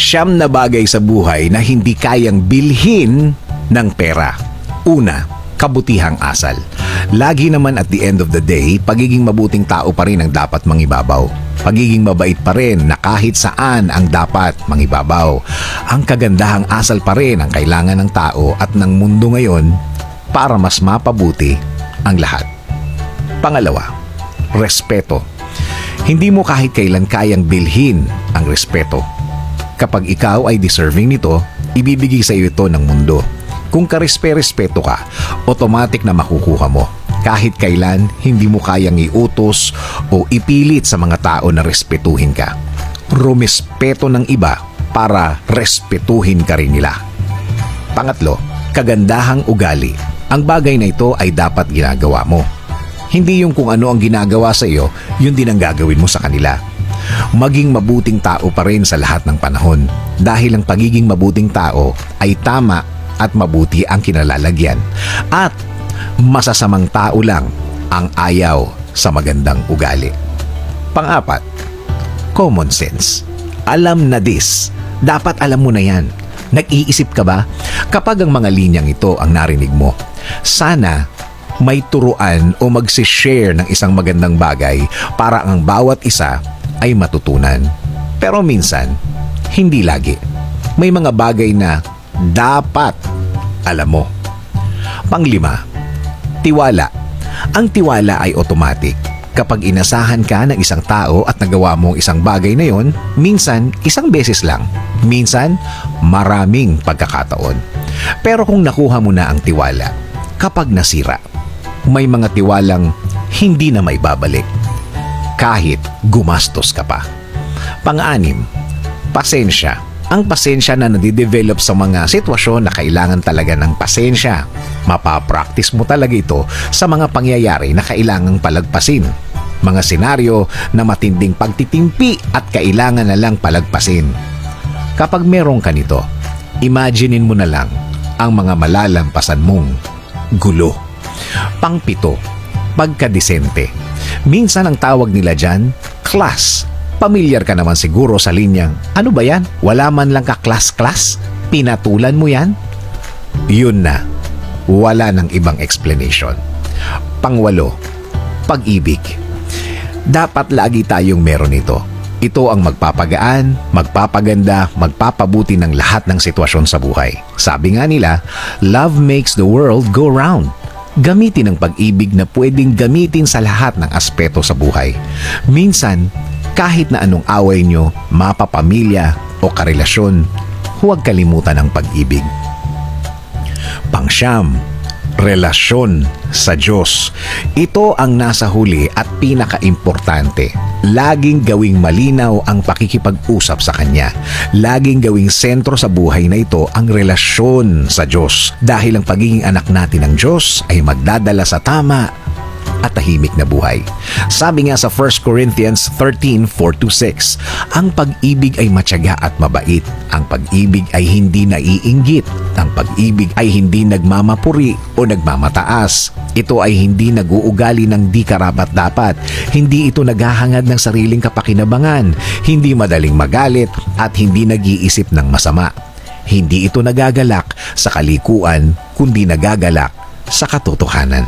Siyam na bagay sa buhay na hindi kayang bilhin ng pera. Una, kabutihang asal. Lagi naman at the end of the day, pagiging mabuting tao pa rin ang dapat mangibabaw. Pagiging mabait pa rin na kahit saan ang dapat mangibabaw. Ang kagandahang asal pa rin ang kailangan ng tao at ng mundo ngayon para mas mapabuti ang lahat. Pangalawa, respeto. Hindi mo kahit kailan kayang bilhin ang respeto. Kapag ikaw ay deserving nito, ibibigay sa iyo ito ng mundo. Kung karespe-respeto ka, automatic na makukuha mo. Kahit kailan, hindi mo kayang iutos o ipilit sa mga tao na respetuhin ka. Rumespeto ng iba para respetuhin ka rin nila. Pangatlo, kagandahang ugali. Ang bagay na ito ay dapat ginagawa mo. Hindi yung kung ano ang ginagawa sa iyo, yun din ang gagawin mo sa kanila. Maging mabuting tao pa rin sa lahat ng panahon dahil ang pagiging mabuting tao ay tama at mabuti ang kinalalagyan. At masasamang tao lang ang ayaw sa magandang ugali. Pang-apat, common sense. Alam na this. Dapat alam mo na yan. Nag-iisip ka ba? Kapag ang mga linyang ito ang narinig mo, sana may turuan o magsishare ng isang magandang bagay para ang bawat isa ay matutunan. Pero minsan, hindi lagi. May mga bagay na dapat alam mo. Panglima, tiwala. Ang tiwala ay automatic. Kapag inasahan ka ng isang tao at nagawa mo ang isang bagay na yon, minsan isang beses lang. Minsan, maraming pagkakataon. Pero kung nakuha mo na ang tiwala, kapag nasira, may mga tiwalang hindi na may babalik. Kahit gumastos ka pa. Pang-anim, pasensya. Ang pasensya na nadidevelop sa mga sitwasyon na kailangan talaga ng pasensya. Mapapractice mo talaga ito sa mga pangyayari na kailangang palagpasin. Mga senaryo na matinding pagtitimpi at kailangan na lang palagpasin. Kapag meron ka nito, imaginein mo na lang ang mga malalampasan mong gulo. Pangpito, pagkadesente. Minsan ang tawag nila dyan, class. Pamilyar ka naman siguro sa linyang, ano ba yan? Wala man lang ka class-class? Pinatulan mo yan? Yun na. Wala ng ibang explanation. Pangwalo, pag-ibig. Dapat lagi tayong meron ito. Ito ang magpapagaan, magpapaganda, magpapabuti ng lahat ng sitwasyon sa buhay. Sabi nga nila, love makes the world go round. Gamitin ang pag-ibig na pwedeng gamitin sa lahat ng aspeto sa buhay. Minsan, kahit na anong away nyo, mapapamilya o karelasyon, huwag kalimutan ang pag-ibig. Pangsyam, relasyon sa Diyos. Ito ang nasa huli at pinakaimportante. Laging gawing malinaw ang pakikipag-usap sa Kanya. Laging gawing sentro sa buhay na ito ang relasyon sa Diyos. Dahil ang pagiging anak natin ng Diyos ay magdadala sa tama at tahimik na buhay. Sabi nga sa 1 Corinthians 13:4-6, ang pag-ibig ay matyaga at mabait. Ang pag-ibig ay hindi naiinggit. Ang pag-ibig ay hindi nagmamapuri o nagmamataas. Ito ay hindi nag-uugali ng di karapat-dapat. Hindi ito naghahangad ng sariling kapakinabangan. Hindi madaling magalit at hindi nag-iisip ng masama. Hindi ito nagagalak sa kalikuan kundi nagagalak sa katotohanan.